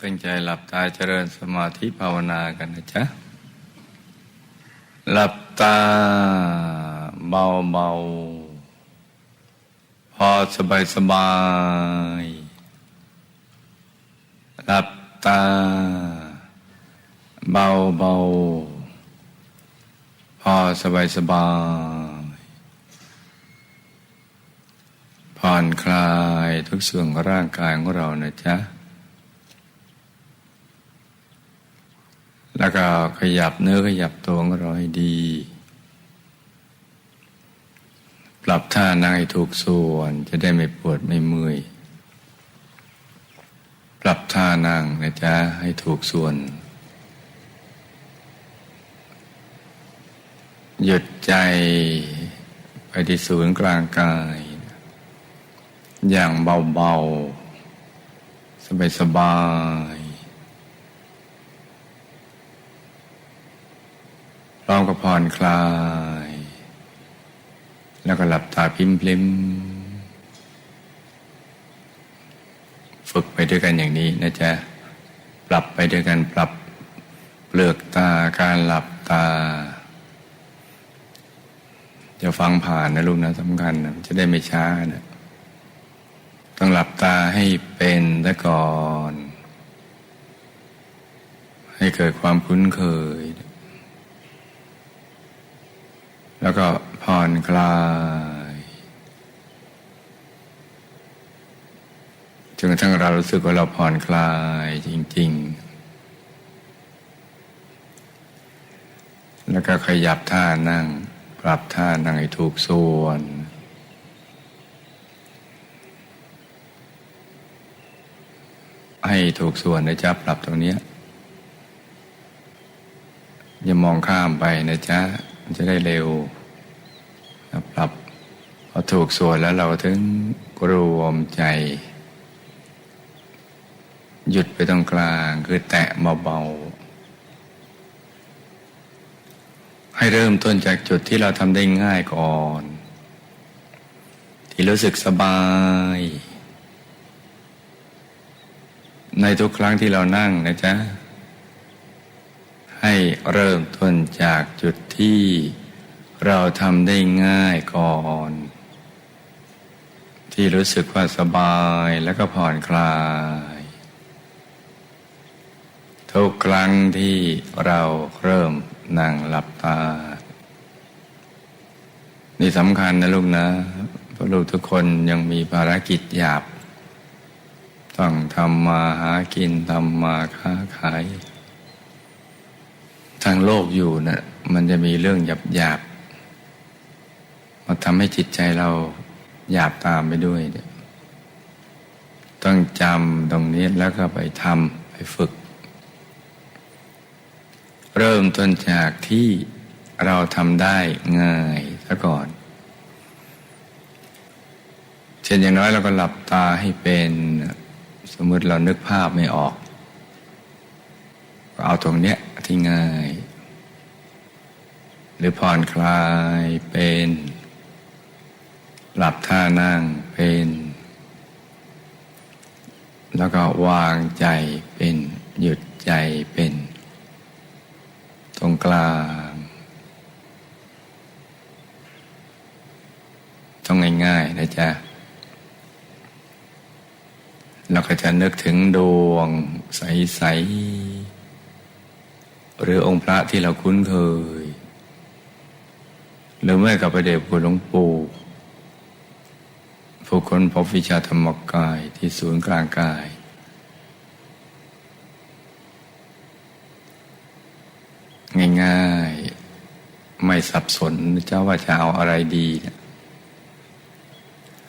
ตั้งใจหลับตาเจริญสมาธิภาวนากันนะจ๊ะ หลับตาเบาเบาพอสบายสบาย หลับตาเบาเบาพอสบายสบาย ผ่อนคลายทุกส่วนของร่างกายของเรานะจ๊ะ แล้วก็ขยับเนื้อขยับตัวของเราให้ดี ปรับท่านั่งให้ถูกส่วนจะได้ไม่ปวดไม่เมื่อย ปรับท่านั่งนะจ๊ะให้ถูกส่วน หยุดใจไปที่ศูนย์กลางกาย อย่างเบาๆ สบายๆ พร้อมกับผ่อนคลาย แล้วก็หลับตาพิมพลิมฝึกไปด้วยกันอย่างนี้นะจ๊ะ ปรับไปด้วยกันปรับเปลือกตาการหลับตาจะฟังผ่านนะลูกนะสำคัญนะจะได้ไม่ช้านะต้องหลับตาให้เป็นซะก่อน ให้เกิดความคุ้นเคย แล้วก็ผ่อนคลายจนกระทั่งเรารู้สึกว่าเราผ่อนคลายจริง ๆ แล้วก็ขยับท่านั่ง ปรับท่านั่งให้ถูกส่วนให้ถูกส่วนนะจ๊ะปรับตรงเนี้ยอย่ามองข้ามไปนะจ๊ะ มันจะได้เร็วปรับพอถูกส่วนแล้วเราถึงรวมใจ หยุดไปตรงกลางคือแตะเบาๆให้เริ่มต้นจากจุดที่เราทำได้ง่ายก่อน ที่รู้สึกสบาย ในทุกครั้งที่เรานั่งนะจ๊ะ ให้เริ่มต้นจากจุดที่เราทำได้ง่ายก่อน ที่รู้สึกว่าสบายแล้วก็ผ่อนคลาย ทุกครั้งที่เราเริ่มนั่งหลับตา นี่สำคัญนะลูกนะเพราะลูกทุกคนยังมีภารกิจหยาบ ต้องทำมาหากินทำมาค้าขาย ทางโลกอยู่นะ่ะมันจะมีเรื่องหยาบหยาบๆมาทำให้จิตใจเราหยาบตามไปด้วยเนี่ยต้องจำตรงนี้แล้วก็ไปทำไปฝึก เริ่มต้นจากที่เราทำได้ง่ายซะก่อน เช่นอย่างน้อยเราก็หลับตาให้เป็นสมมติเรานึกภาพไม่ออก ก็เอาตรงเนี้ย ที่ง่าย หรือผ่อนคลายเป็นหลับท่านั่งเป็น แล้วก็วางใจเป็น หยุดใจเป็น ตรงกลางต้องง่ายๆนะจ๊ะเราก็จะนึกถึงดวงใสๆ หรือองค์พระที่เราคุ้นเคย หรือไม่กับพระเดชคุณหลวงปู่ผู้คนพบวิชาธรรมกายที่ศูนย์กลางกาย ง่ายๆ ไม่สับสนเจ้าว่าจะเอาอะไรดี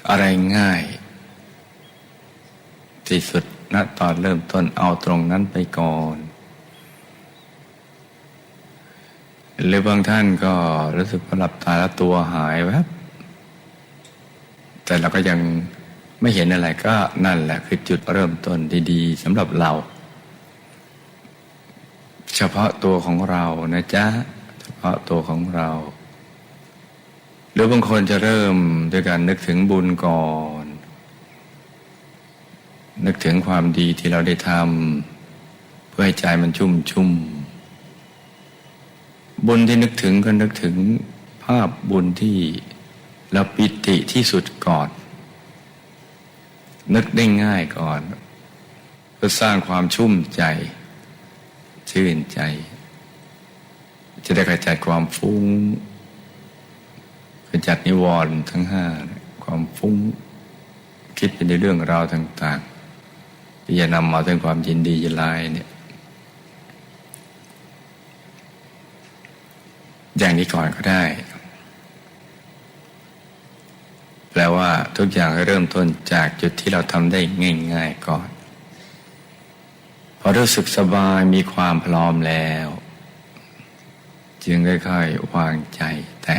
อะไรง่ายที่สุดณตอนเริ่มต้นเอาตรงนั้นไปก่อน หรือบางท่านก็รู้สึกว่าหลับตาแล้วตัวหายแวบแต่เราก็ยังไม่เห็นอะไรก็นั่นแหละคือจุดเริ่มต้นดีๆสำหรับเรา เฉพาะตัวของเรานะจ๊ะเฉพาะตัวของเรา หรือบางคนจะเริ่มด้วยการนึกถึงบุญก่อน นึกถึงความดีที่เราได้ทำเพื่อให้ใจมันชุ่มชุ่ม บุญที่นึกถึงก็นึกถึงภาพบุญที่เราปิติที่สุดก่อน นึกได้ง่ายก่อนเพื่อสร้างความชุ่มใจ ชื่นใจ จะได้กระจัดความฟุ้งกระจัดนิวรณ์ทั้งห้าความฟุ้ง คิดไปในเรื่องราวต่างๆที่จะนำมาถึงความยินดียินร้ายเนี่ย อย่างนี้ก่อนก็ได้ แปลว่าทุกอย่างเริ่มต้นจากจุดที่เราทำได้ง่าย ๆก่อน พอรู้สึกสบายมีความพร้อมแล้ว จึงค่อยๆวางใจแต่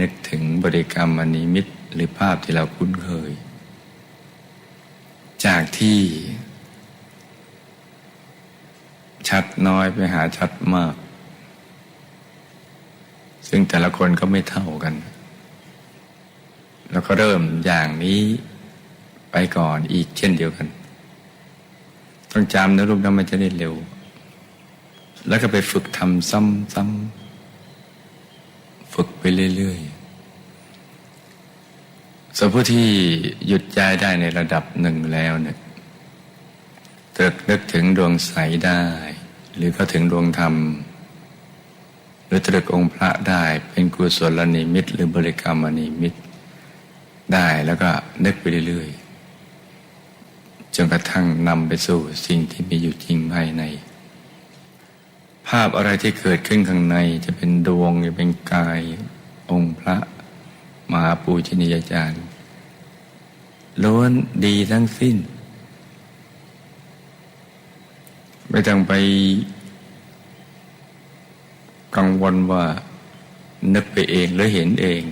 นึกถึงบริกรรมมณีมิตหรือภาพที่เราคุ้นเคย จากที่ ชัดน้อยไปหาชัดมาก ซึ่งแต่ละคนก็ไม่เท่ากัน แล้วก็เริ่มอย่างนี้ไปก่อนอีกเช่นเดียวกัน ต้องจำนะลูกนะมันจะได้เร็ว แล้วก็ไปฝึกทำซ้ำๆฝึกไปเรื่อยๆส่วนผู้ที่หยุดใจได้ในระดับหนึ่งแล้วเนี่ยตรึกนึกถึงดวงใสได้ หรือก็ถึงดวงธรรม หรือตรึกองค์พระได้เป็นกุศลนิมิต หรือบริกรรมนิมิต ได้แล้วก็นึกไปเรื่อยๆจนกระทั่งนำไปสู่สิ่งที่มีอยู่จริงภายใน ภาพอะไรที่เกิดขึ้นข้างในจะเป็นดวงจะเป็นกายองค์พระมหาปูชนียาจารย์ล้วนดีทั้งสิ้น ไม่ต้องไป กังวลว่านึกไปเองหรือเห็นเอง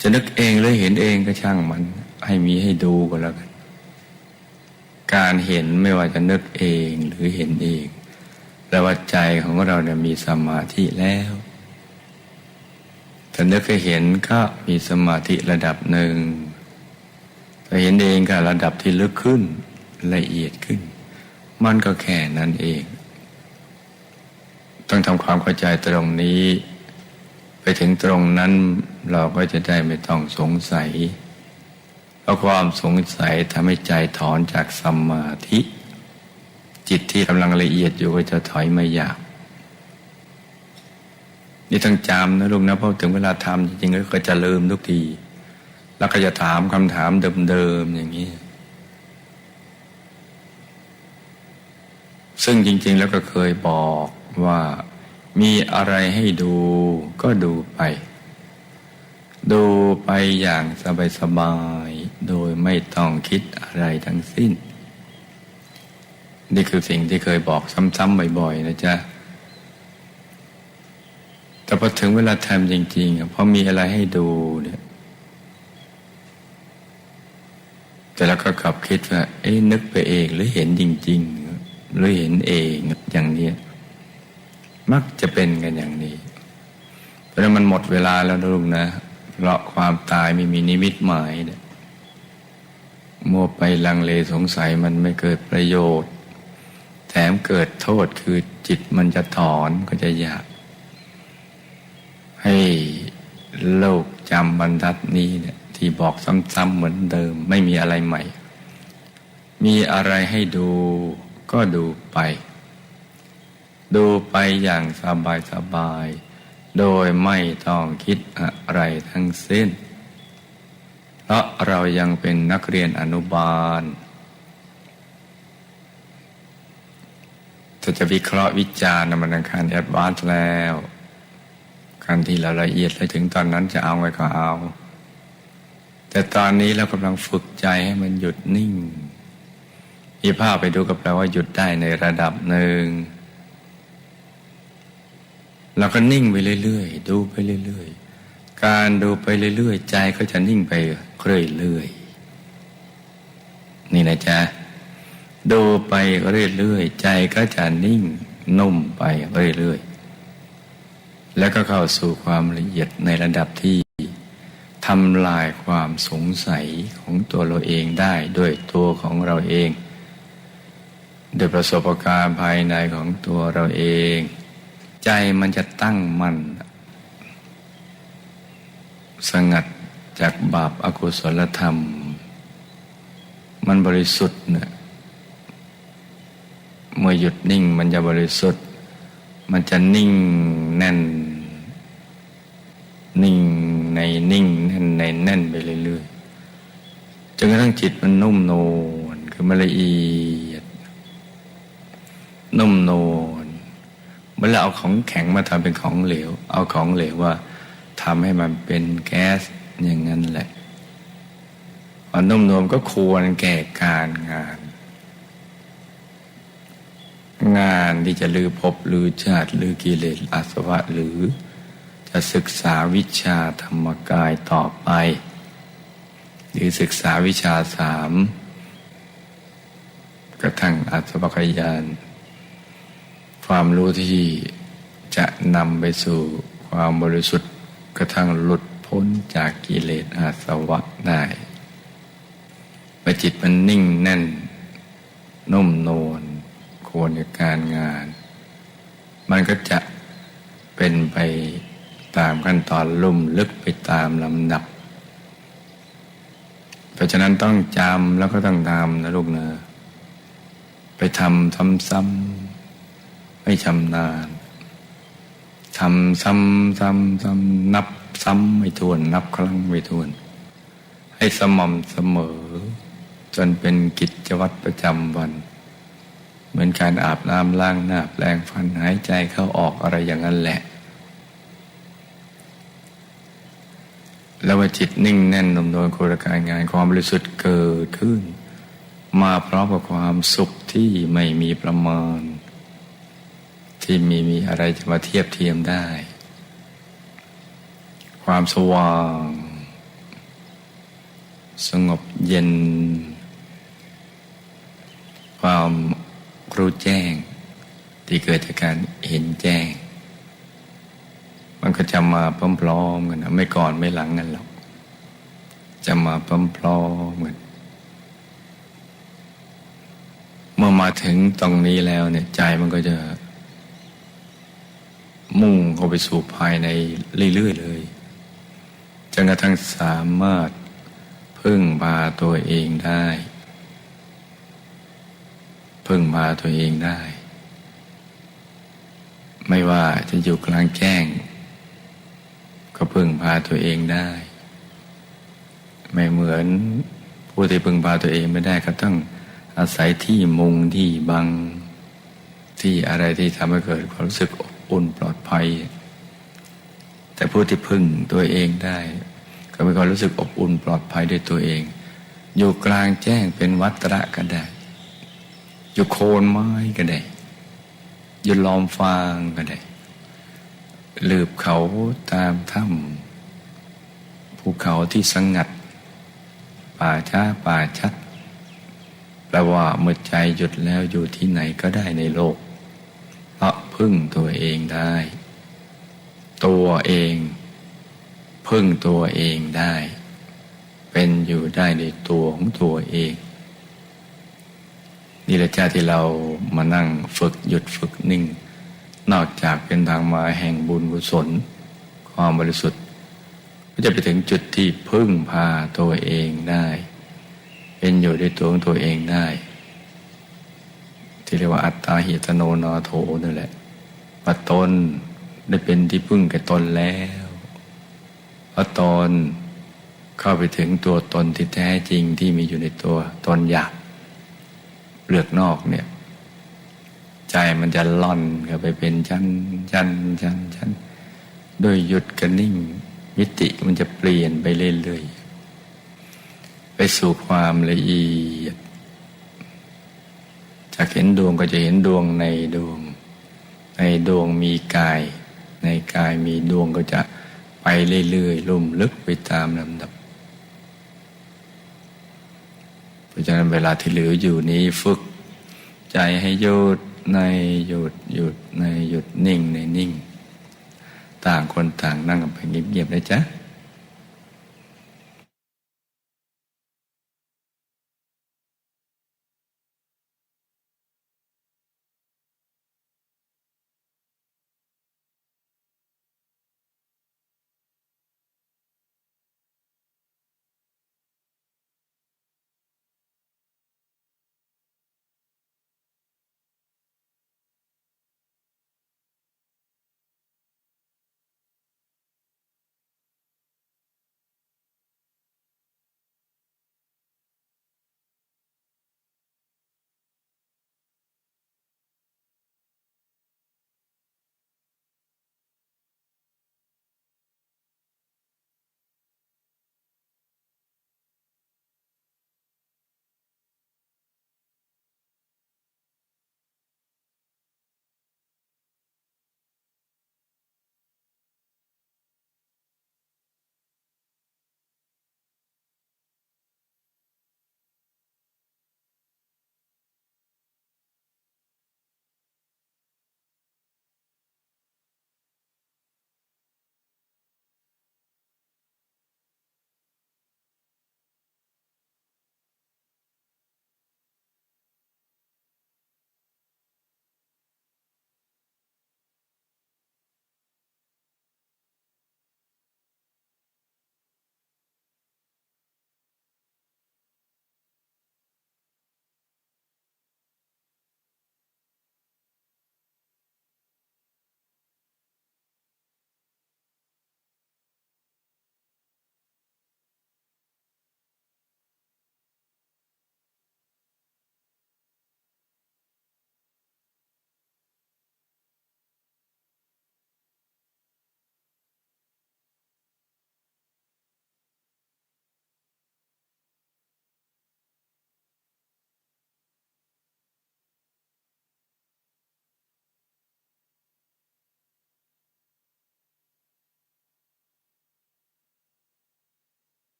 จะนึกเองหรือเห็นเองก็ช่างมัน ให้มีให้ดูก็แล้วกัน การเห็นไม่ว่าจะนึกเองหรือเห็นเองแปลว่าใจของเราเนี่ยมีสมาธิแล้วถ้านึกให้เห็นก็มีสมาธิระดับหนึ่งถ้าเห็นเองก็ระดับที่ลึกขึ้นละเอียดขึ้น มันก็แค่นั้นเอง ต้องทำความเข้าใจตรงนี้ ไปถึงตรงนั้นเราก็จะได้ไม่ต้องสงสัย เพราะความสงสัยทำให้ใจถอนจากสมาธิ จิตที่กำลังละเอียดอยู่ก็จะถอยม่อยากนี่ต้องจำนะลูกนะเพราะถึงเวลาทำจริงๆก็จะลืมทุกที แล้วก็จะถามคำถามเดิมๆอย่างนี้ซึ่งจริง ๆ แล้วก็เคยบอก ว่ามีอะไรให้ดูก็ดูไป ดูไปอย่างสบายๆ โดยไม่ต้องคิดอะไรทั้งสิ้น นี่คือสิ่งที่เคยบอกซ้ำๆบ่อยๆนะจ๊ะ แต่พอถึงเวลาทำจริงๆพอมีอะไรให้ดูเนี่ยแต่แล้วก็กลับคิดว่า เอ๊ะนึกไปเองหรือเห็นจริง ๆ หรือเห็นเองอย่างนี้ มักจะเป็นกันอย่างนี้ เพราะนั้นมันหมดเวลาแล้วนะลูกนะ เพราะความตายไม่มีนิมิตหมายเนี่ยมัวไปลังเลสงสัยมันไม่เกิดประโยชน์ แถมเกิดโทษคือจิตมันจะถอนก็จะอยาก ให้โลกจำบรรทัดนี้เนี่ยที่บอกซ้ำๆเหมือนเดิม ไม่มีอะไรใหม่ มีอะไรให้ดูก็ดูไป ดูไปอย่างสบายสบาย โดยไม่ต้องคิดอะไรทั้งสิ้น เพราะเรายังเป็นนักเรียนอนุบาลถ้าจะวิเคราะห์วิจารณ์มันอังคารแอดวานซ์แล้วการที่เราละเอียดเลยถึงตอนนั้นจะเอาไว้ก็เอา แต่ตอนนี้เรากำลังฝึกใจให้มันหยุดนิ่งมีภาพไปดูกับเราว่าหยุดได้ในระดับหนึ่ง เราก็นิ่งไปเรื่อยๆ ดูไปเรื่อยๆ การดูไปเรื่อยๆ ใจก็จะนิ่งไปเรื่อยๆ นี่นะจ๊ะ ดูไปเรื่อยๆ ใจก็จะนิ่งนุ่มไปเรื่อยๆ แล้วก็เข้าสู่ความละเอียดในระดับที่ทำลายความสงสัยของตัวเราเองได้ด้วยตัวของเราเอง โดยประสบการณ์ภายในของตัวเราเอง ใจมันจะตั้งมัน่นสงัดจากบาปอากุศลธรรม มันบริสุทธิ์เนี่ยเมื่อหยุดนิ่งมันจะบริสุทธิ์ มันจะนิ่งแน่น นิ่งในนิ่งแน่นในแน่นไปเรื่อยๆจนกระทั่งจิตมันนุ่มนวลคือมันละเอียด นุ่มนวล เมื่อเราเอาของแข็งมาทำเป็นของเหลว เอาของเหลวว่าทำให้มันเป็นแก๊สอย่างนั้นแหละอนุ่มนวลก็ควรแก่การงาน งานที่จะลือพบลือชาติลือกิเลสอาสวะหรือ จะศึกษาวิชาธรรมกายต่อไป หรือศึกษาวิชาสามกระทั่งอาสวัคยาน ความรู้ที่จะนำไปสู่ความบริสุทธิ์กระทั่งหลุดพ้นจากกิเลสอาสวะได้เมื่อจิตมันนิ่งแน่น นุ่มนวลควรกับการงาน มันก็จะเป็นไปตามขั้นตอนลุ่มลึกไปตามลำดับ เพราะฉะนั้นต้องจำแล้วก็ต้องทำนะลูกเนะไปทำทำซ้ำ ไม่ชำนาญทำซ้ำซ้ำซ้ำนับซ้ำไม่ทวน นับครั้งไม่ทวน ให้สม่ำเสมอ จนเป็นกิจวัตรประจำวัน เหมือนการอาบน้ำล้างหน้าแปลงฟันหายใจเข้าออกอะไรอย่างนั้นแหละ แล้วว่าจิตนิ่งแน่นนมนวลโครการงานความบริสุทธิ์เกิดขึ้น มาพร้อมกับความสุขที่ไม่มีประมาณ ที่มีมีอะไรจะมาเทียบเทียมได้ ความสว่าง สงบเย็น ความรู้แจ้ง ที่เกิดจากการเห็นแจ้ง มันก็จะมาพร้อมๆกันนะไม่ก่อนไม่หลังกันหรอก จะมาพร้อมๆกันเมื่อมาถึงตรงนี้แล้วเนี่ยใจมันก็จะ มุ่งเข้าไปสู่ภายในเรื่อยๆเลยจนกระทั่งสามารถพึ่งพาตัวเองได้ พึ่งพาตัวเองได้ ไม่ว่าจะอยู่กลางแจ้ง ก็พึ่งพาตัวเองได้ ไม่เหมือนผู้ที่พึ่งพาตัวเองไม่ได้ก็ต้องอาศัยที่มุงที่บังที่อะไรที่ทำให้เกิดความรู้สึกอบ อุ่นปลอดภัย แต่ผู้ที่พึ่งตัวเองได้ ก็มีความรู้สึกอบอุ่นปลอดภัยด้วยตัวเอง อยู่กลางแจ้งเป็นวัตระก็ได้ อยู่โคนไม้ก็ได้ อยู่ล้อมฟางก็ได้ลืบเขาตามถ้ำภูเขาที่สงัด ป่าช้าป่าชัดแปลว่าเมื่อใจหยุดแล้วอยู่ที่ไหนก็ได้ในโลกะพึ่งตัวเองได้ ตัวเอง พึ่งตัวเองได้ เป็นอยู่ได้ในตัวของตัวเอง นี่แหละจ้าที่เรามานั่งฝึกหยุดฝึกนิ่ง นอกจากเป็นทางมาแห่งบุญกุศล ความบริสุทธิ์ ก็จะไปถึงจุดที่พึ่งพาตัวเองได้ เป็นอยู่ด้วยตัวของตัวเองได้ ที่เรียกว่าอัตตาหิตโนนาโถนั่นแหละว่าตนได้เป็นที่พึ่งแก่ตนแล้วเพราะตนเข้าไปถึงตัวตนที่แท้จริงที่มีอยู่ในตัวตนอยากเปลือกนอกเนี่ย ใจมันจะล่อนเข้าไปเป็นชั้นชั้นชั้นชั้นโดยหยุดกันนิ่งมิติมันจะเปลี่ยนไปเรื่อยๆไปสู่ความละเอียด จากเห็นดวงก็จะเห็นดวงในดวง ในดวงมีกาย ในกายมีดวงก็จะไปเรื่อยๆลุ่มลึกไปตามลำดับ เพราะฉะนั้นเวลาที่เหลืออยู่นี้ฝึก ใจให้หยุดในหยุดหยุดในหยุดนิ่งในนิ่ง ต่างคนต่างนั่งกันไปเงียบๆนะจ๊ะ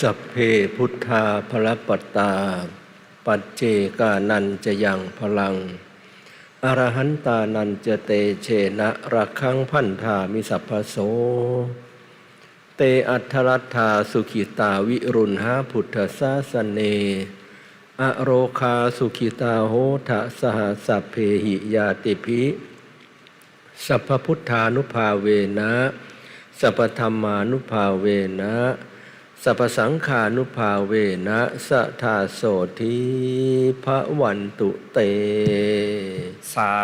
สัพเพพุทธาพลปัตตา ปัจเจกานันจะยังพลัง อรหันตานันจะเตเชนะรักขังพันธามิสัพพโส เตอัทรัตธาสุขิตาวิรุณหาพุทธสาสเน อโรคาสุขิตาโหทะสหสัพเพหิยาติภิสัพพุทธานุภาเวนะ สัพธรรมานุภาเวนะ สัพสังขานุภาเวนะสะทาโสธีพระวันตุเต สา